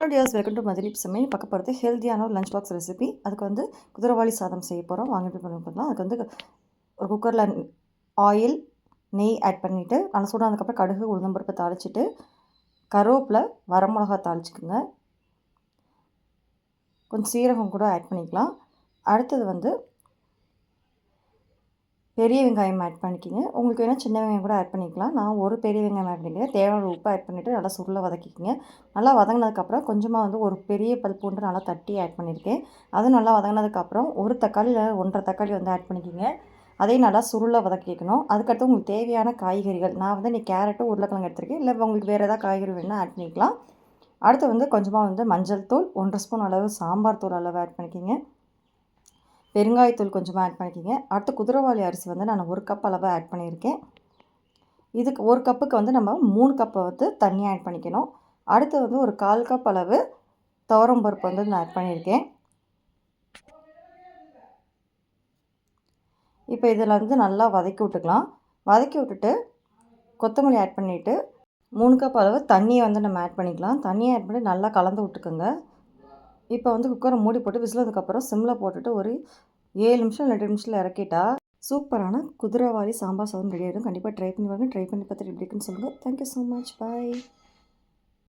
Hello dears welcome to மதிலிப் சமையல் பார்க்க போகிறது ஹெல்த்தியான ஒரு லஞ்ச் பாக்ஸ் ரெசிபி அதுக்கு வந்து குதிரவாளி சாதம் செய்ய போகிறோம் வாங்கிட்டு பண்ணி பண்ணலாம் அதுக்கு வந்து ஒரு குக்கரில் ஆயில் நெய் ஆட் பண்ணிவிட்டு நல்லா சூடானதுக்கப்புறம் கடுகு உளுந்தம்பருப்பு தாளிச்சிட்டு கருவேப்பில் வரமிளகா தாளிச்சிக்கோங்க. கொஞ்சம் சீரகம் கூட ஆட் பண்ணிக்கலாம். அடுத்தது வந்து பெரிய வெங்காயம் ஆட் பண்ணிக்கிங்க. உங்களுக்கு வேணால் சின்ன வெங்காயம் கூட ஆட் பண்ணிக்கலாம். நான் ஒரு பெரிய வெங்காயம் ஆட் பண்ணிக்கிறேன். தேவையான உப்பு ஆட் பண்ணிவிட்டு நல்லா சுருளை வதக்கிக்கிங்க. நல்லா வதங்கினதுக்கப்புறம் கொஞ்சமாக வந்து ஒரு பெரிய பல் பூண்டு நல்லா தட்டி ஆட் பண்ணியிருக்கேன். அதுவும் நல்லா வதங்கினதுக்கப்புறம் ஒரு தக்காளி இல்லை ஒன்றரை தக்காளி வந்து ஆட் பண்ணிக்கிங்க. அதையும் நல்லா சுருளை வதக்கிக்கணும். அதுக்கடுத்து உங்களுக்கு தேவையான காய்கறிகள். நான் வந்து நீ கேரட்டு உருளைக்கிழங்கு எடுத்திருக்கேன். இல்லை உங்களுக்கு வேறு ஏதாவது காய்கறி வேணால் ஆட் பண்ணிக்கலாம். அடுத்து வந்து கொஞ்சமாக வந்து மஞ்சள் தூள் ஒன்றரை ஸ்பூன் அளவு சாம்பார் தூள் அளவு ஆட் பண்ணிக்கிங்க. பெருங்காயத்தூள் கொஞ்சமாக ஆட் பண்ணிக்கிங்க. அடுத்து குதிரவாளி அரிசி வந்து நான் ஒரு கப் அளவு ஆட் பண்ணியிருக்கேன். இதுக்கு ஒரு கப்புக்கு வந்து நம்ம மூணு கப்பை வந்து தண்ணி ஆட் பண்ணிக்கணும். அடுத்து வந்து ஒரு கால் கப் அளவு துவரம் பருப்பு வந்து நான் ஆட் பண்ணியிருக்கேன். இப்போ இதில் வந்து நல்லா வதக்கி விட்டுக்கலாம். வதக்கி விட்டுட்டு கொத்தமல்லி ஆட் பண்ணிவிட்டு மூணு கப் அளவு தண்ணியை வந்து நம்ம ஆட் பண்ணிக்கலாம். தண்ணியை ஆட் பண்ணி நல்லா கலந்து விட்டுக்கோங்க. இப்போ வந்து குக்கரை மூடி போட்டு விசிலதுக்கப்புறம் சிம்மில் போட்டுட்டு ஒரு ஏழு நிமிஷம் இல்லை ரெண்டு நிமிஷத்தில் இறக்கிட்டா சூப்பரான குதிரைவாளி சாம்பார் சாதம் ரெடி ஆகிடும் கண்டிப்பாக ட்ரை பண்ணி வாங்க ட்ரை பண்ணி பார்த்துட்டு எப்படி இருக்குன்னு சொல்லுங்கள் தேங்க்யூ ஸோ மச் பாய்